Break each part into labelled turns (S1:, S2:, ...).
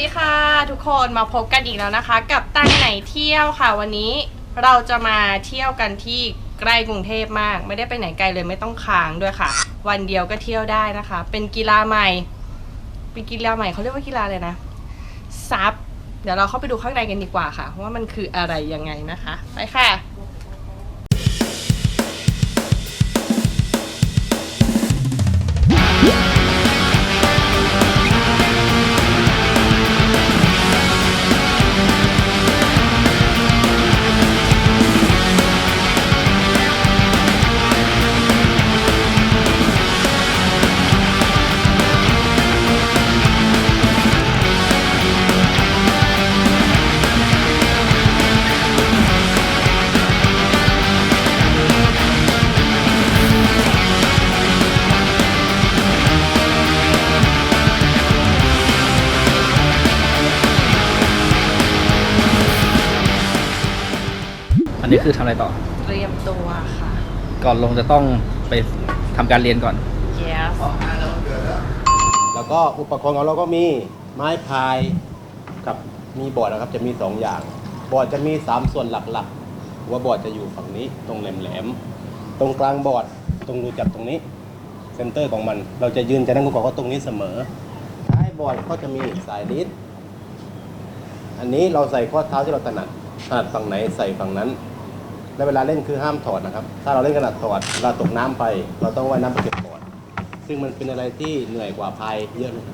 S1: ดีค่ะ ทุกคนมาพบกันอีกแล้วนะคะ กับตั้งไหนเที่ยวค่ะ วันนี้เราจะมาเที่ยวกันที่ใกล้กรุงเทพมาก ไม่ได้ไปไหนไกลเลยไม่ต้องค้างด้วยค่ะ วันเดียวก็เที่ยวได้นะคะ เป็นกีฬาใหม่ เป็นกีฬาใหม่เขาเรียกว่ากีฬาเลยนะซับเดี๋ยวเราเข้าไปดูข้างในกันดีกว่าค่ะ ว่ามันคืออะไรยังไงนะคะ ไปค่ะ
S2: อันนี้คือทำอะไรต่อ
S1: เตรียมตัวค่ะ
S2: ก่อนลงจะต้องไปทำการเรียนก่อน
S1: yes
S3: แล้วก็อุปกรณ์ของเราก็มีไม้พายกับมีบอร์ดนะครับจะมีสองอย่าง บอร์ดจะมี 3 ส่วนหลักๆหัวบอร์ดจะอยู่ฝั่งนี้ตรงแหลมๆตรงกลางบอร์ดตรงรูจับตรงนี้เซนเตอร์ของมัน เราจะยืนจะนั่งกุกก็ตรงนี้เสมอท้ายบอร์ดก็จะมีสายลิดอันนี้เราใส่ข้อเท้าที่เราถนัดถนัดฝั่งไหนใส่ฝั่งนั้น และเวลาเล่นคือห้ามถอดนะครับ ถ้าเราเล่นขนาดถอดเราตกน้ำไป เราต้องว่ายน้ำไปเก็บบอดซึ่งมันเป็นอะไรที่เหนื่อยกว่าพายเยอะเลย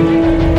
S3: Thank you.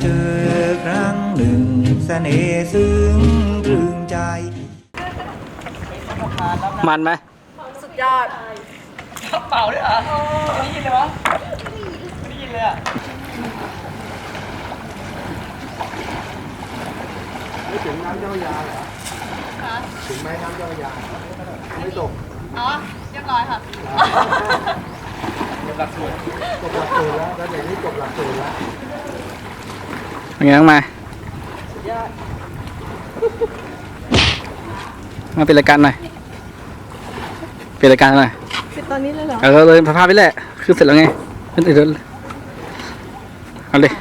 S4: เจอครั้งหนึ่งเสน่ห์ซึ้งตรึงใจ
S2: มันไหม
S1: สุดยอดเป่าด้วยเหรอไม่ได้ยินเลยวะไม่ได้ยินเลยอะ
S5: ไม่ถึงน้ำเจ้าพระยาเหรอถึงไหมน้ำเจ้าพระยาไม่ตก
S1: อ๋อเรียบร้อยค่ะ
S5: จบหลักสูตรแล้วแล้วอย่างนี้จบหลักสูตรแล้ว
S2: เป็นไงบ้างมามาเป็นรายการหน่อยเป็นรายการหน่อย
S1: ปิดตอนนี้เลยเหรอ
S2: เออเลยพาไปแหละคือเสร็จแล้วไงขึ้นติดรถเลยเอาเลย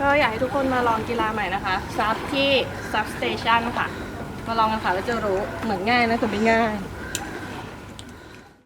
S1: ก็อยากให้ทุกคนมาลองกีฬาใหม่นะคะซับที่ซับสเตชันค่ะ มาลองกันค่ะแล้วจะรู้เหมือนง่ายนะแต่ไม่ง่าย